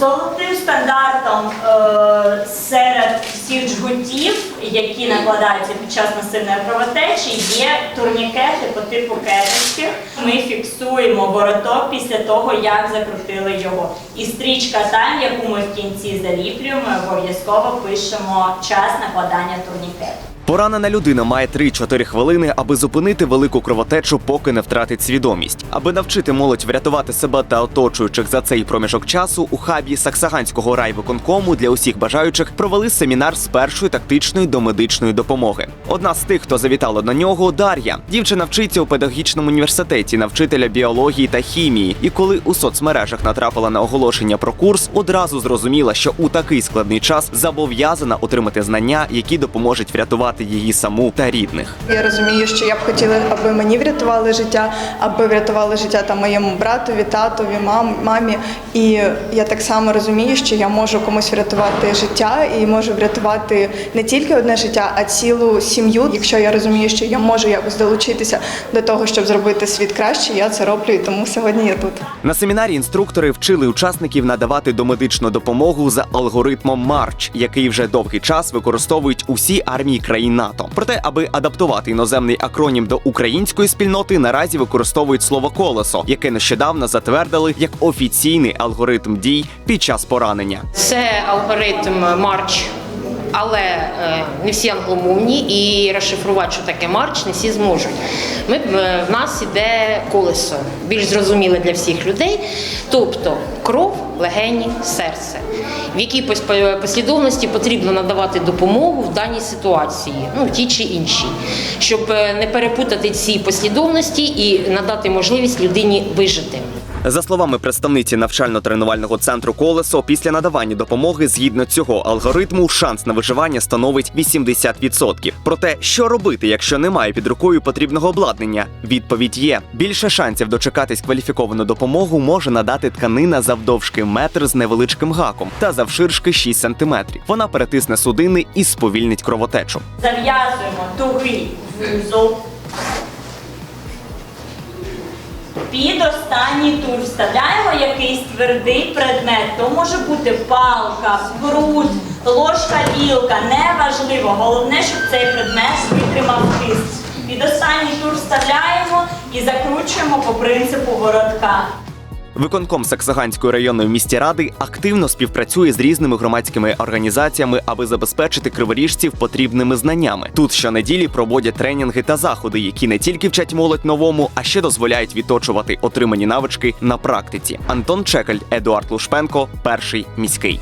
Золотим стандартом е, серед всіх жгутів, які накладаються під час насильної кровотечі, є турнікети по типу кетинських. Ми фіксуємо вороток після того, як закрутили його. І стрічка там, яку ми в кінці заліплюємо, обов'язково пишемо час накладання турнікету. Поранена людина має 3-4 хвилини, аби зупинити велику кровотечу, поки не втратить свідомість. Аби навчити молодь врятувати себе та оточуючих за цей проміжок часу, у хабі Саксаганського райвиконкому для усіх бажаючих провели семінар з першої тактичної до медичної допомоги. Одна з тих, хто завітала на нього, Дар'я. Дівчина вчиться у педагогічному університеті на вчителя біології та хімії. І коли у соцмережах натрапила на оголошення про курс, одразу зрозуміла, що у такий складний час зобов'язана отримати знання, які допоможуть врятувати її саму та рідних. Я розумію, що я б хотіла, аби мені врятували життя, аби врятували життя там моєму братові, татові, мам, мамі. І я так само розумію, що я можу комусь врятувати життя і можу врятувати не тільки одне життя, а цілу сім'ю. Якщо я розумію, що я можу якось долучитися до того, щоб зробити світ краще, я це роблю, і тому сьогодні я тут. На семінарі інструктори вчили учасників надавати домедичну допомогу за алгоритмом Марч, який вже довгий час використовують усі армії країн НАТО. Проте, аби адаптувати іноземний акронім до української спільноти, наразі використовують слово колесо, яке нещодавно затвердили як офіційний алгоритм дій під час поранення. Це алгоритм Марч, але е, не всі англомовні і розшифрувати, що таке Марч, не всі зможуть. Ми, е, в нас іде колесо, більш зрозуміле для всіх людей, тобто кров, легені, серце. В якій пос- послідовності потрібно надавати допомогу в даній ситуації, ну тій чи іншій, щоб е, не перепутати ці послідовності і надати можливість людині вижити. За словами представниці навчально-тренувального центру колесо, після надавання допомоги згідно цього алгоритму шанс на виживання становить 80%. Проте, що робити, якщо немає під рукою потрібного обладнання? Відповідь є: більше шансів дочекатись кваліфіковану допомогу може надати тканина завдовжки метр з невеличким гаком та завширшки 6 сантиметрів. Вона перетисне судини і сповільнить кровотечу. Зав'язуємо тугий вузол. Під останній тур вставляємо якийсь твердий предмет. То може бути палка, грудь, ложка, вілка. Неважливо. Головне, щоб цей предмет витримав тиск. Під останній тур вставляємо і закручуємо по принципу воротка. Виконком Саксаганської районної місті ради активно співпрацює з різними громадськими організаціями, аби забезпечити криворіжців потрібними знаннями. Тут щонеділі проводять тренінги та заходи, які не тільки вчать молодь новому, а ще дозволяють відточувати отримані навички на практиці. Антон Чекаль, Едуард Лушпенко, перший міський.